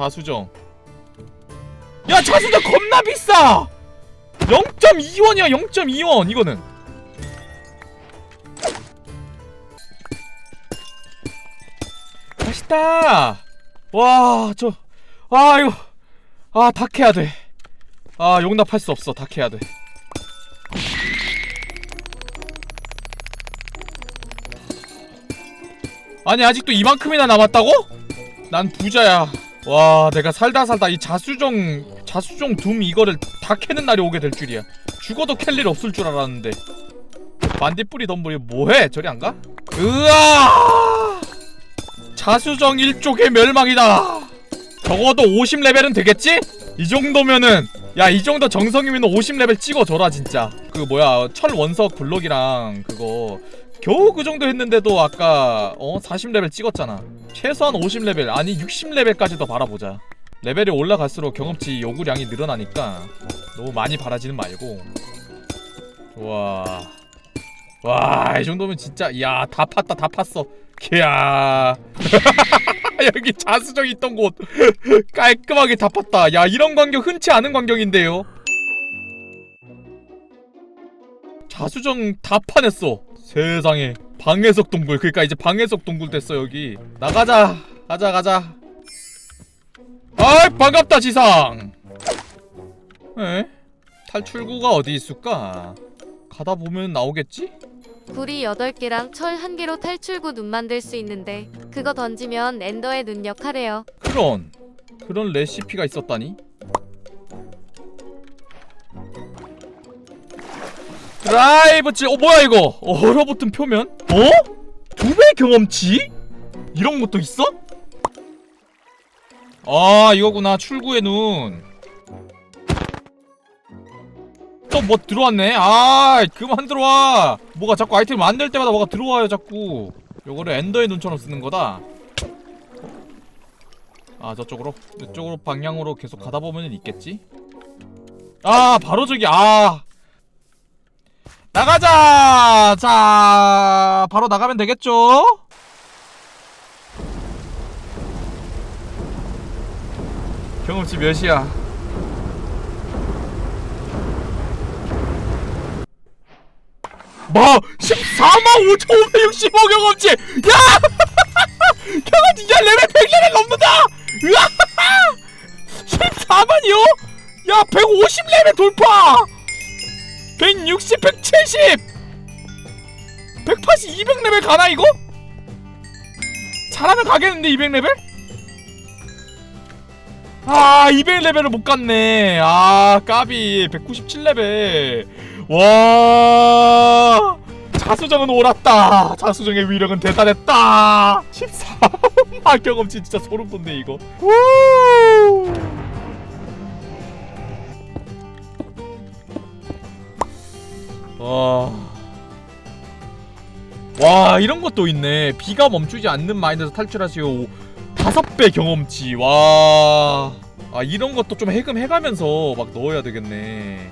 자수정. 야 자수정 겁나 비싸! 0.2원이야 0.2원 이거는. 맛있다! 와저 아 이거 아 닭해야 돼아 용납할 수 없어 닭해야 돼. 아니 아직도 이만큼이나 남았다고? 난 부자야 와 내가 살다 살다 이 자수정 자수정 둠 이거를 다 캐는 날이 오게 될 줄이야. 죽어도 캘 일 없을 줄 알았는데. 반딧불이 덤불이 뭐해? 저리 안 가? 으아! 자수정 일족의 멸망이다. 적어도 50레벨은 되겠지? 이 정도면은 야 이 정도 정성이면 50레벨 찍어줘라 진짜. 그 뭐야 철 원석 블록이랑 그거. 겨우 그 정도 했는데도 아까 어 40레벨 찍었잖아. 최소한 50레벨 아니 60레벨까지도 바라보자. 레벨이 올라갈수록 경험치 요구량이 늘어나니까 너무 많이 바라지는 말고. 좋아. 와 이 정도면 진짜 야다 팠다 다 팠어. 이야 여기 자수정 있던 곳. 깔끔하게 다 팠다. 야 이런 광경 흔치 않은 광경인데요. 자수정 다 파냈어. 세상에. 방해석 동굴. 그러니까 이제 방해석 동굴 됐어 여기. 나가자. 가자 가자. 아이 반갑다 지상. 에? 탈출구가 어디 있을까? 가다 보면 나오겠지? 구리 8개랑 철 1개로 탈출구 눈 만들 수 있는데 그거 던지면 엔더의 능력 하래요. 그런 그런 레시피가 있었다니 드라이브 칠, 어 뭐야 이거 얼어붙은 표면? 어? 두 배 경험치? 이런 것도 있어? 아 이거구나 출구의 눈. 또 뭐 들어왔네. 아 그만 들어와. 뭐가 자꾸 아이템 만들 때마다 뭐가 들어와요 자꾸. 요거를 엔더의 눈처럼 쓰는 거다. 아 저쪽으로 이쪽으로 방향으로 계속 가다 보면 있겠지 아 바로 저기 아 나가자 자 바로 나가면 되겠죠 경험치 몇이야 뭐 14만 5,565 경험치 야 경험치. 야! 레벨 100레벨 넘는다! 으아 14만이요? 야 150레벨 돌파! 160, 170 180, 200레벨 가나 이거? 잘하면 가겠는데 200레벨? 아 200레벨을 못 갔네. 아 까비. 197레벨 와 자수정은 옳았다. 자수정의 위력은 대단했다. 14만 경험치 진짜 소름 돋네 이거. 우! 와. 와 이런 것도 있네. 비가 멈추지 않는 마인드에서 탈출하시오. 다섯 배 경험치. 와. 아 이런 것도 좀 해금해가면서 막 넣어야 되겠네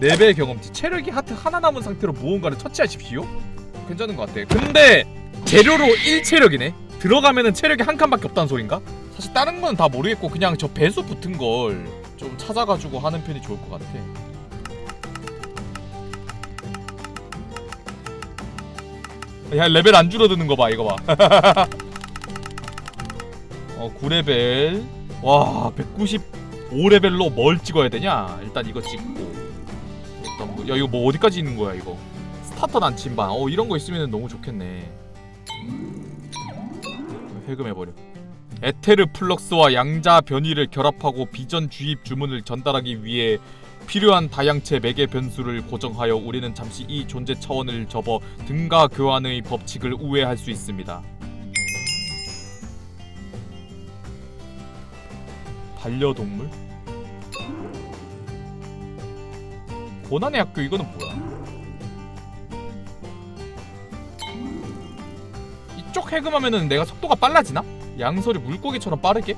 4배 경험치 체력이 하트 하나 남은 상태로 무언가를 처치하십시오 괜찮은 것 같아 근데 재료로 1체력이네 들어가면은 체력이 한 칸밖에 없다는 소린가? 사실 다른 건 다 모르겠고 그냥 저 배수 붙은 걸 좀 찾아가지고 하는 편이 좋을 것 같아 야 레벨 안 줄어드는 거 봐 이거 봐. 어 9레벨. 와 195레벨로 뭘 찍어야 되냐? 일단 이거 찍고. 야 이거 뭐 어디까지 있는 거야 이거? 스타터 난침반. 어 이런 거 있으면 너무 좋겠네. 해금해버려. 에테르 플럭스와 양자 변이를 결합하고 비전 주입 주문을 전달하기 위해 필요한 다양체 매개 변수를 고정하여 우리는 잠시 이 존재 차원을 접어 등가 교환의 법칙을 우회할 수 있습니다. 반려동물? 고난의 학교 이거는 뭐야? 이쪽 해금하면은 내가 속도가 빨라지나? 양소리 물고기처럼 빠르게?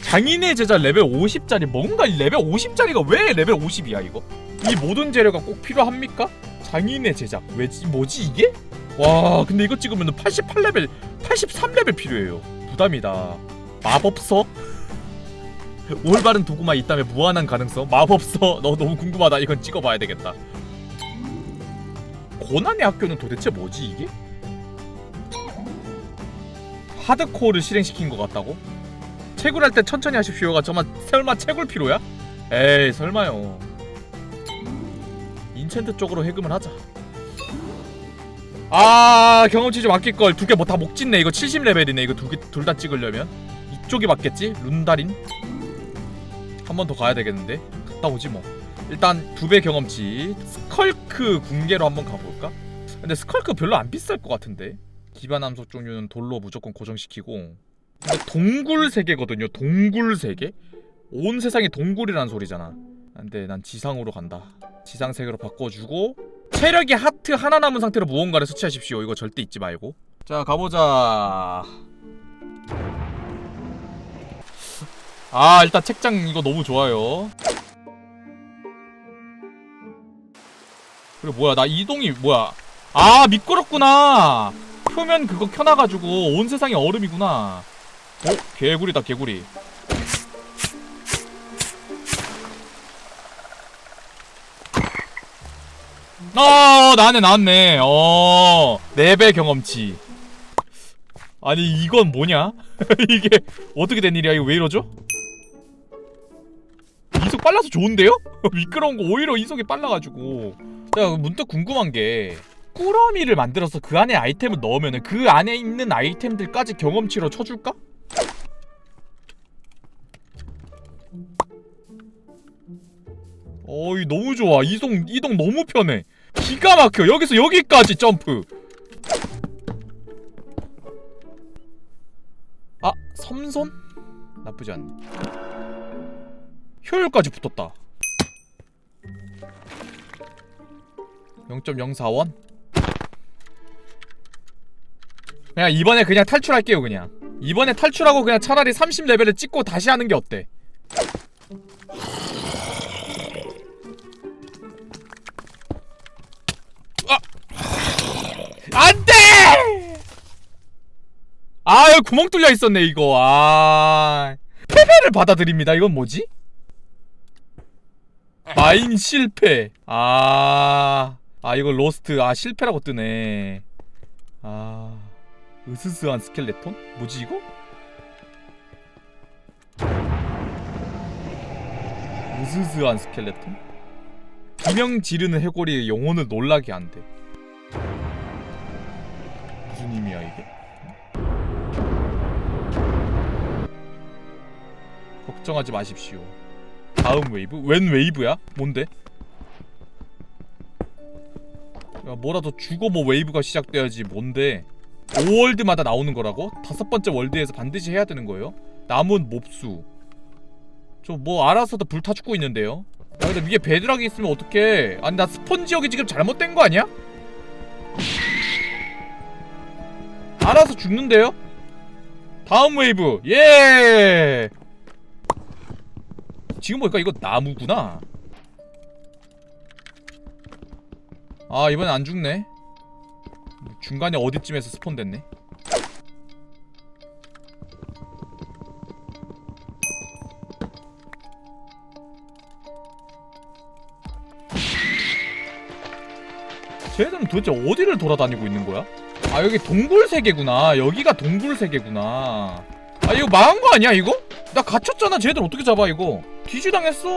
장인의 제자 레벨 50짜리 뭔가 이 레벨 50짜리가 왜 레벨 50이야 이거? 이 모든 재료가 꼭 필요합니까? 장인의 제작 왜지 뭐지 이게? 와 근데 이거 찍으면 88레벨 83레벨 필요해요 부담이다 마법서? 올바른 도구만 있다면 무한한 가능성? 마법서 너 너무 궁금하다 이건 찍어봐야 되겠다 고난의 학교는 도대체 뭐지 이게? 하드코어를 실행시킨 것 같다고? 채굴할 때 천천히 하십시오가 정말 설마 채굴 필요야? 에이 설마요 인챈트 쪽으로 해금을 하자 아 경험치 좀 아낄걸 두 개 뭐 다 목짓네 이거 70레벨이네 이거 두 개 둘 다 찍으려면 이쪽이 맞겠지? 룬다린 한 번 더 가야 되겠는데? 갔다 오지 뭐. 일단 두 배 경험치. 스컬크 궁계로 한번 가볼까? 근데 스컬크 별로 안 비쌀 것 같은데? 기반 함석 종류는 돌로 무조건 고정시키고. 근데 동굴 세계거든요 동굴 세계? 온 세상이 동굴이란 소리잖아. 근데 난 지상으로 간다. 지상 세계로 바꿔주고 체력이 하트 하나 남은 상태로 무언가를 수치하십시오. 이거 절대 잊지 말고. 자 가보자 아 일단 책장 이거 너무 좋아요. 그리고 뭐야 나 이동이 뭐야? 아 미끄럽구나. 표면 그거 켜놔가지고 온 세상이 얼음이구나. 어? 개구리다 개구리. 어 나네 나왔네. 어 4배 경험치. 아니 이건 뭐냐? 이게 어떻게 된 일이야? 이거 왜 이러죠? 이속 빨라서 좋은데요? 미끄러운 거 오히려 이속이 빨라가지고. 제가 문득 궁금한 게 꾸러미를 만들어서 그 안에 아이템을 넣으면 그 안에 있는 아이템들까지 경험치로 쳐줄까? 어이 너무 좋아. 이동 이동 너무 편해. 기가 막혀. 여기서 여기까지 점프. 아 섬손? 나쁘지 않네 효율까지 붙었다. 0.04원? 그냥 이번에 그냥 탈출할게요 그냥. 이번에 탈출하고 그냥 차라리 30레벨을 찍고 다시 하는 게 어때? 아! 안 돼! 아 여기 구멍 뚫려 있었네 이거. 아. 패배를 받아들입니다. 이건 뭐지? 마인 실패 아... 아 이거 로스트 아 실패라고 뜨네 아... 으스스한 스켈레톤? 뭐지 이거? 으스스한 스켈레톤? 비명 지르는 해골이 영혼을 놀라게 한대 무슨 의미야 이게? 걱정하지 마십시오 다음 웨이브? 웬 웨이브야? 뭔데? 야 뭐라도 주고 뭐 웨이브가 시작돼야지 뭔데 5월드마다 나오는 거라고? 다섯 번째 월드에서 반드시 해야 되는 거예요? 남은 몹수 저 뭐 알아서도 불타 죽고 있는데요? 야 근데 위에 베드락이 있으면 어떡해 아니 나 스폰 지역이 지금 잘못된 거 아니야? 알아서 죽는데요? 다음 웨이브 예 지금 보니까 이거 나무구나. 아 이번엔 안 죽네. 중간에 어디쯤에서 스폰 됐네. 쟤들은 도대체 어디를 돌아다니고 있는 거야? 아 여기 동굴 세계구나. 여기가 동굴 세계구나. 아 이거 망한 거 아니야 이거? 나 갇혔잖아. 쟤들 어떻게 잡아 이거 뒤지당했어.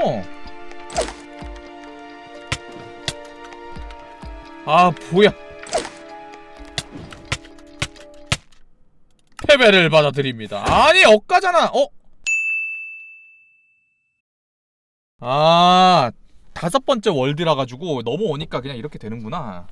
아 뭐야. 패배를 받아들입니다. 아니 엇가잖아. 어? 아 다섯 번째 월드라 가지고 넘어오니까 그냥 이렇게 되는구나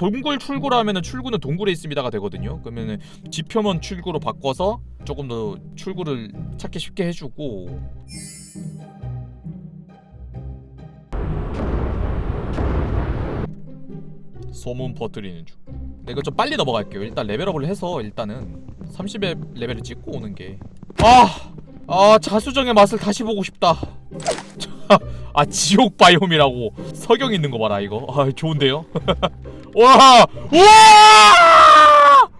동굴 출구로 하면은 출구는 동굴에 있습니다가 되거든요. 그러면은 지표면 출구로 바꿔서 조금 더 출구를 찾기 쉽게 해주고 소문 퍼뜨리는 중. 근데 이거 좀 빨리 넘어갈게요. 일단 레벨업을 해서 일단은 30의 레벨을 찍고 오는 게. 아, 아 자수정의 맛을 다시 보고 싶다. 아 지옥 바이옴이라고 석영 있는 거 봐라 이거. 아 좋은데요? 와! 우와!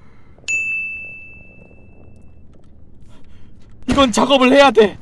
이건 작업을 해야 돼